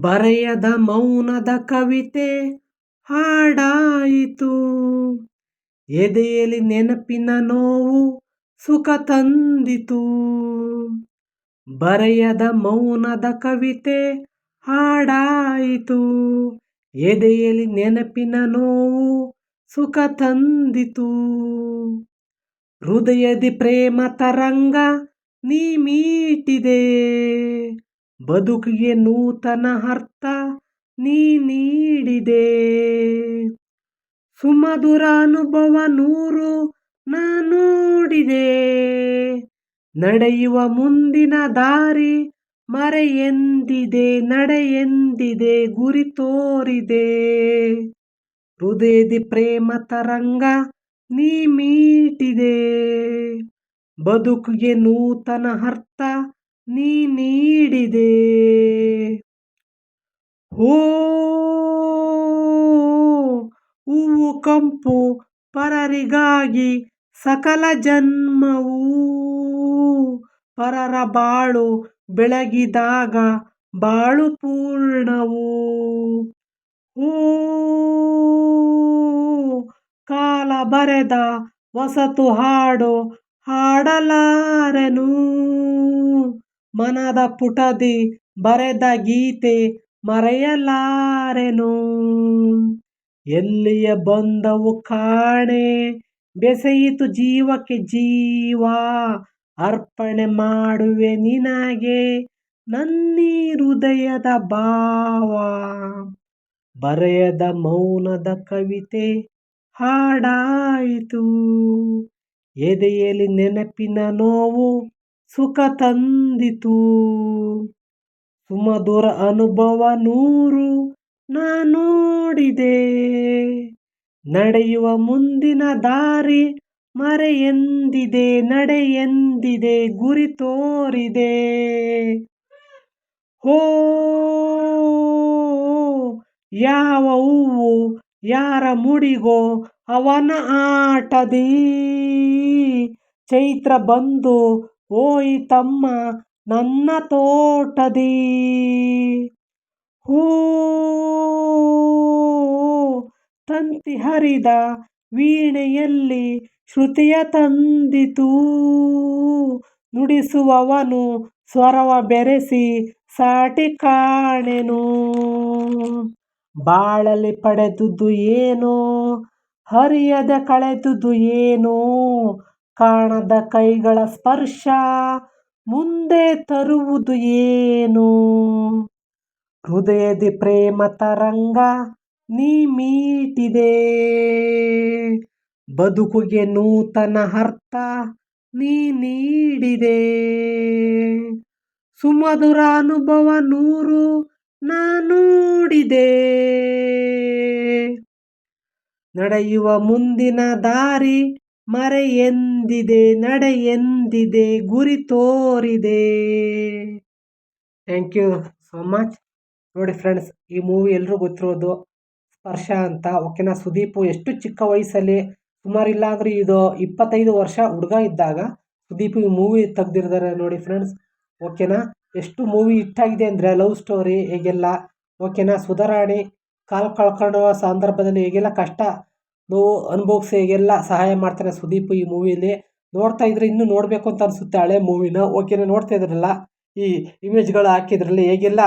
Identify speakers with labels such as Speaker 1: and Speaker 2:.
Speaker 1: ಬರೆಯದ ಮೌನದ ಕವಿತೆ ಹಾಡಾಯಿತು. ಎದೆಯಲ್ಲಿ ನೆನಪಿನ ನೋವು ಸುಖ ತಂದಿತು. ಬರೆಯದ ಮೌನದ ಕವಿತೆ ಹಾಡಾಯಿತು. ಎದೆಯಲ್ಲಿ ನೆನಪಿನ ನೋವು ಸುಖ ತಂದಿತು. ಹೃದಯದಿ ಪ್ರೇಮ ತರಂಗ ನೀ ಮೀಟಿದೆ. ಬದುಕಿಗೆ ನೂತನ ಅರ್ಥ ನೀ ನೀಡಿದೆ. ಸುಮಧುರ ಅನುಭವ ನೂರು ನಾ ನೋಡಿದೆ. ನಡೆಯುವ ಮುಂದಿನ ದಾರಿ ಮರೆಯೆಂದಿದೆ, ನಡೆಯೆಂದಿದೆ, ಗುರಿ ತೋರಿದೆ. ಹೃದಯದಿ ಪ್ರೇಮ ತರಂಗ ನೀ ಮೀಟಿದೆ. ಬದುಕಿಗೆ ನೂತನ ಅರ್ಥ ನೀ ನೀಡಿದೆ. ಹೋ, ಹೂವು ಕಂಪು ಪರರಿಗಾಗಿ ಸಕಲ ಜನ್ಮವೂ ಪರರ ಬಾಳು ಬೆಳಗಿದಾಗ ಬಾಳು ಪೂರ್ಣವು. ಕಾಲ ಬರೆದ ವಸತು ಹಾಡು ಹಾಡಲಾರೆನು. ಮನದ ಪುಟದಿ ಬರೆದ ಗೀತೆ ಮರೆಯಲಾರೆನು? ಎಲ್ಲಿಯ ಬಂದವು ಕಾಣೆ? ಬೆಸೆಯಿತು ಜೀವಕ್ಕೆ ಜೀವ. ಅರ್ಪಣೆ ಮಾಡುವೆ ನಿನಗೆ ನನ್ನಿ ಹೃದಯದ ಭಾವ. ಬರೆಯದ ಮೌನದ ಕವಿತೆ ಹಾಡಾಯಿತು. ಎದೆಯಲ್ಲಿ ನೆನಪಿನ ನೋವು ಸುಖ ತಂದಿತು. ಸುಮಧುರ ಅನುಭವ ನೂರು ನಾ ನೋಡಿದೆ. ನಡೆಯುವ ಮುಂದಿನ ದಾರಿ ಮರೆಯೆಂದಿದೆ ಎಂದಿದೆ, ಗುರಿ ತೋರಿದೆ. ಹೋ, ಯಾವ ಹೂವು ಯಾರ ಮುಡಿಗೋ ಅವನ ಆಟದಿ. ಚೈತ್ರ ಬಂದು ಹೋಯಿತಮ್ಮ ನನ್ನ ತೋಟದಿ. ಹೂ, ತಂತಿ ಹರಿದ ವೀಣೆಯಲ್ಲಿ ಶ್ರುತಿಯ ತಂದಿತು. ನುಡಿಸುವವನು ಸ್ವರವ ಬೆರೆಸಿ ಸಾಟಿ ಕಾಣೆನು. ಬಾಳಲಿ ಪಡೆದುದು ಏನೋ, ಹರಿಯದ ಕಳೆದುದು ಏನೋ ಕಾಣದ ಕೈಗಳ ಸ್ಪರ್ಶ ಮುಂದೆ ತರುವುದು ಏನು? ಹೃದಯದಿ ಪ್ರೇಮ ತರಂಗ ನೀ ಮೀಟಿದೆ. ಬದುಕುಗೆ ನೂತನ ಅರ್ಥ ನೀ ನೀಡಿದೆ. ಸುಮಧುರ ಅನುಭವ ನೂರು ನಾ ನೋಡಿದೆ. ನಡೆಯುವ ಮುಂದಿನ ದಾರಿ ಮರೆಯೆಂದಿದೆ ಎಂದಿದೆ ಗುರಿ ತೋರಿದೆ. ಥ್ಯಾಂಕ್ ಯು ಸೋ ಮಚ್ ನೋಡಿ ಫ್ರೆಂಡ್ಸ್ ಈ ಮೂವಿ ಎಲ್ಲರೂ ಗೊತ್ತಿರೋದು ಸ್ಪರ್ಶ ಅಂತ. ಓಕೆನಾ? ಸುದೀಪು ಎಷ್ಟು ಚಿಕ್ಕ ವಯಸ್ಸಲ್ಲಿ ಸುಮಾರು ಇಲ್ಲ ಅಂದರೆ ಇದು ಇಪ್ಪತ್ತೈದು ವರ್ಷ ಹುಡುಗ ಇದ್ದಾಗ ಸುದೀಪ್ ಈ ಮೂವಿ ತೆಗ್ದಿರ್ತಾರೆ ನೋಡಿ ಫ್ರೆಂಡ್ಸ್ ಓಕೆನಾ? ಎಷ್ಟು ಮೂವಿ ಇಟ್ಟಾಗಿದೆ ಅಂದರೆ ಲವ್ ಸ್ಟೋರಿ ಹೇಗೆಲ್ಲ? ಓಕೆನಾ? ಸುಧಾರಾಣಿ ಕಾಲು ಕಳ್ಕೊಳ್ಳೋ ಸಂದರ್ಭದಲ್ಲಿ ಹೇಗೆಲ್ಲ ಕಷ್ಟ ನೋವು ಅನುಭವಿಸಿ ಹೇಗೆಲ್ಲ ಸಹಾಯ ಮಾಡ್ತಾರೆ ಸುದೀಪ್ ಈ ಮೂವಿಲಿ. ನೋಡ್ತಾ ಇದ್ರೆ ಇನ್ನೂ ನೋಡಬೇಕು ಅಂತ ಅನಿಸುತ್ತೆ ಹಳೆ ಮೂವಿನ. ಓಕೆನಾ, ನೋಡ್ತಾ ಇದ್ರಲ್ಲ ಈ ಇಮೇಜ್ಗಳು ಹಾಕಿದ್ರಲ್ಲಿ ಹೇಗೆಲ್ಲ